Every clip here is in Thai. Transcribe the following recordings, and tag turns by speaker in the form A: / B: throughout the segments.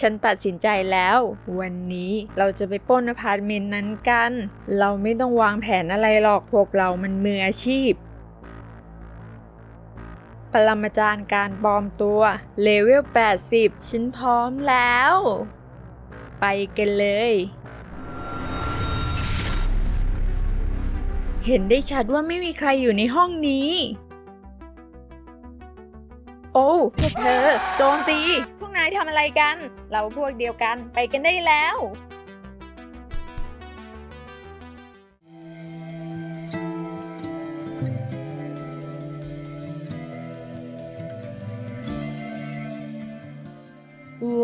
A: ฉันตัดสินใจแล้ว วันนี้เราจะไปปล้นอพาร์ตเมนต์นั้นกัน เราไม่ต้องวางแผนอะไรหรอกพวกเรามันมืออาชีพ ปรมาจารย์การปลอมตัวเลเวล 80 ฉันพร้อมแล้ว ไปกันเลยเห็นได้ชัดว่าไม่มีใครอยู่ในห้องนี้ โอ้พวกเธอ โจมตี นายทำอะไรกัน เราพวกเดียวกันไปกันได้แล้ว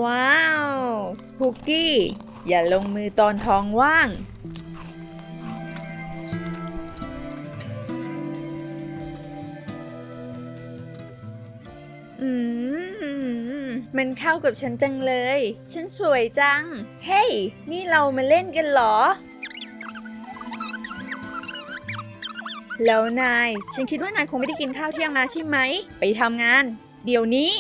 A: ว้าว คุกกี้ อย่าลงมือตอนท้องว่าง มันเข้ากับฉันจังเลย ฉันสวยจัง เฮ้ย นี่เรามาเล่นกันเหรอ แล้วนาย ฉันคิดว่านายคงไม่ได้กินข้าวเที่ยงมาใช่ไหม ไปทำงาน เดี๋ยวนี้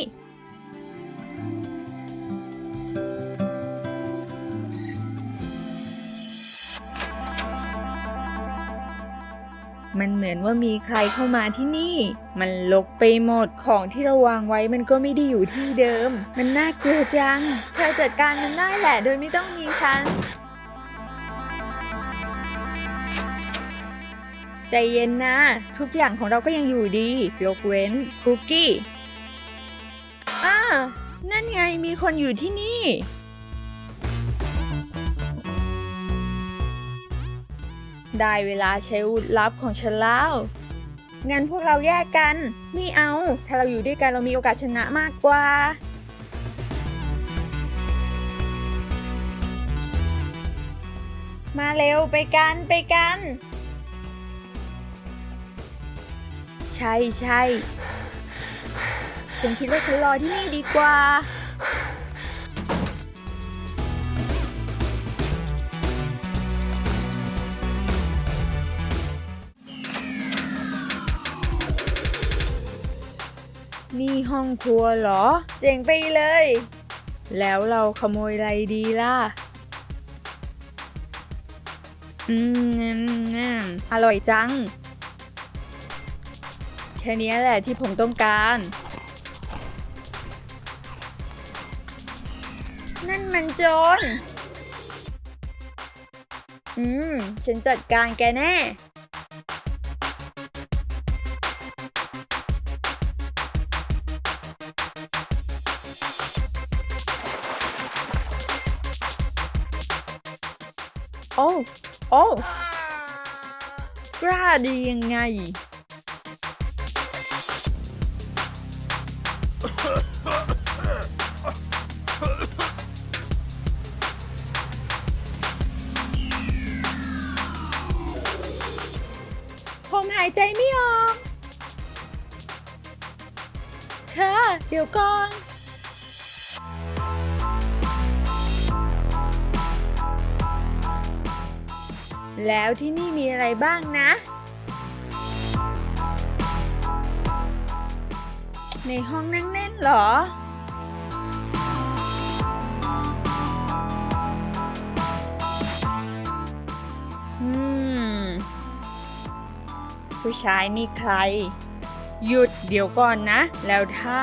A: มันเหมือนว่ามีใครเข้ามาที่นี่ มันลกไปหมดของที่เราวางไว้มันก็ไม่ได้อยู่ที่เดิม มันน่ากลัวจังเธอจัดการมันได้แหละ โดยไม่ต้องมีฉัน ใจเย็นนะ ทุกอย่างของเราก็ยังอยู่ดี ยกเว้นคุกกี้ อ้า นั่นไงมีคนอยู่ที่นี่ ได้เวลาใช้อาวุธลับของฉันแล้วงั้นพวกเราแยกกัน ไม่เอา ถ้าเราอยู่ด้วยกันเรามีโอกาสชนะมากกว่า มาเร็วไปกันไปกัน ใช่ใช่ฉันคิดว่าฉันรอที่นี่ดีกว่า ห้องครัวเหรอ เจ๋งไปเลย แล้วเราขโมยอะไรดีล่ะ อืมอร่อยจัง แค่นี้แหละที่ผมต้องการ นั่นมันโจรอืม ฉันจัดการแกแน่ อ้ กล้าดียังไง ผมหายใจไม่ออก เธอ เดี๋ยวก่อน แล้วที่นี่มีอะไรบ้างนะ ในห้องนั่งเล่นเหรอ อืม ผู้ชายนี่ใคร หยุดเดี๋ยวก่อนนะ แล้วถ้า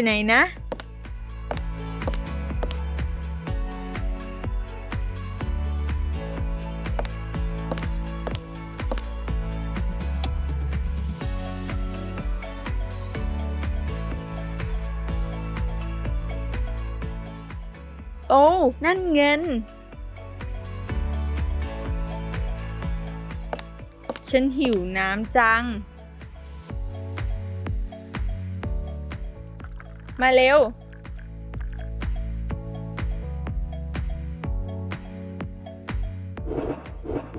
A: อยู่ไหนนะ โอ้ นั่นเงิน ฉันหิวน้ำจัง มาเร็ว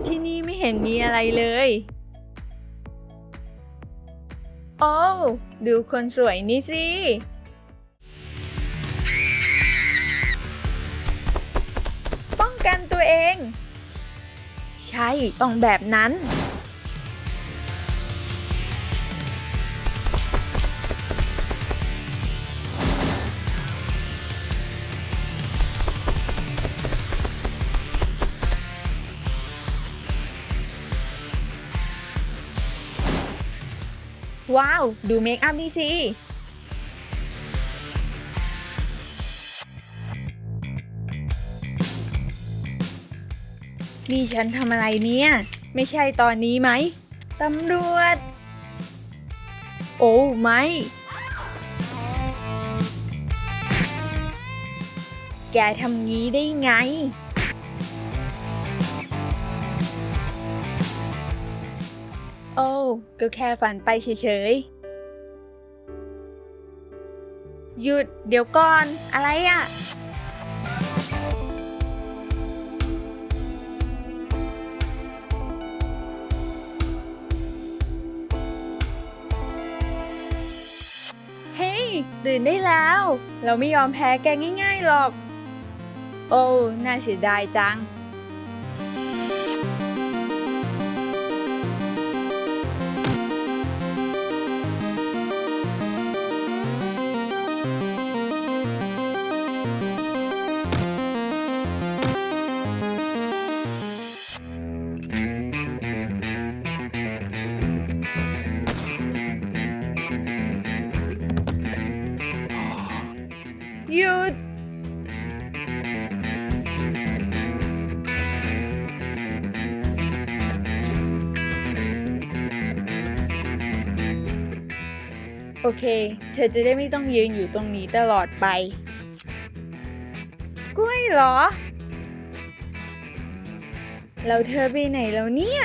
A: ที่นี่ไม่เห็นมีอะไรเลย โอ้ดูคนสวยนี่สิ ป้องกันตัวเอง ใช่ ต้องแบบนั้น ว้าว ดูเมคอัพนี่สินี่ฉันทำอะไรเนี่ย ไม่ใช่ตอนนี้ไหมตำรวจ โอ้ไม่แกทำงี้ได้ไง โอ้ก็แค่ฝันไปเฉยๆ หยุดเดี๋ยวก่อน อะไรอะ่ะ เฮ้ยตื่นได้แล้ว เราไม่ยอมแพ้แกง่ายๆหรอก โอ้ น่าเสียดายจัง โอเค เธอจะได้ไม่ต้องยืนอยู่ตรงนี้ตลอดไป กล้วยเหรอแล้วเธอไปไหนแล้วเนี่ย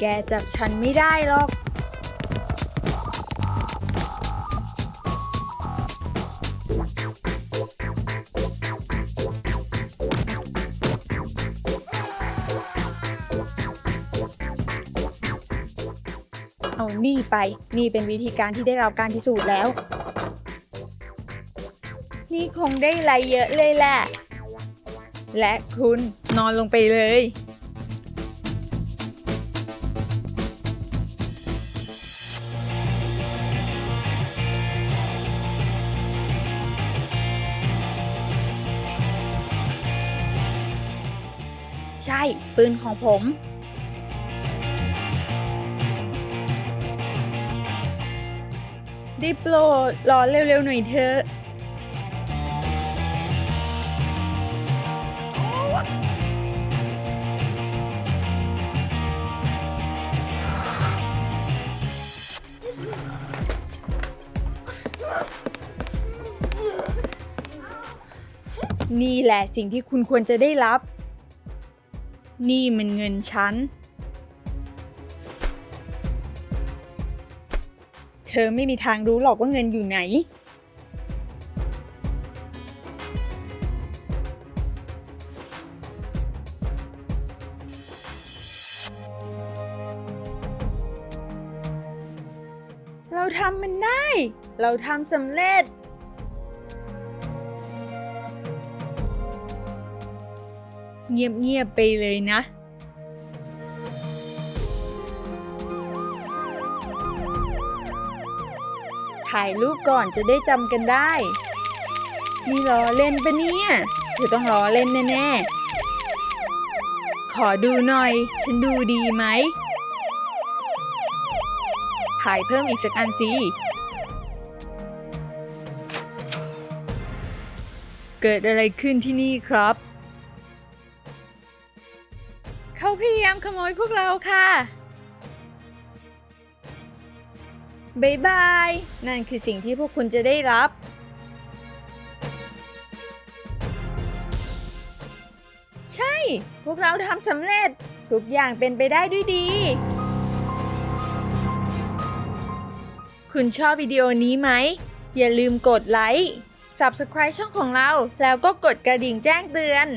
A: แกจับฉันไม่ได้หรอก เอานี่ไป นี่เป็นวิธีการที่ได้รับการพิสูจน์แล้ว นี่คงได้ไรเยอะเลยแหละ และคุณนอนลงไปเลย ใช่ ปืนของผม ได้โปรดรอเร็วๆหน่อยเถอะนี่แหละสิ่งที่คุณควรจะได้รับ นี่มันเงินฉัน ธอไม่มีทางรู้หรอกว่าเงินอยู่ไหน เราทำมันได้ เราทำสำเร็จ เงียบๆไปเลยนะ ถ่ายรูปก่อนจะได้จำกันได้ นี่ล้อเล่นปะเนี่ยเธอต้องล้อเล่นแน่ๆ ขอดูหน่อย ฉันดูดีไหม ถ่ายเพิ่มอีกสักอันสิ เกิดอะไรขึ้นที่นี่ครับ เขาพยายามขโมยพวกเราค่ะ บายบาย นั่นคือสิ่งที่พวกคุณจะได้รับ ใช่ พวกเราทำสำเร็จ ทุกอย่างเป็นไปได้ด้วยดี คุณชอบวิดีโอนี้ไหม อย่าลืมกดไลค์ subscribe ช่องของเรา แล้วก็กดกระดิ่งแจ้งเตือน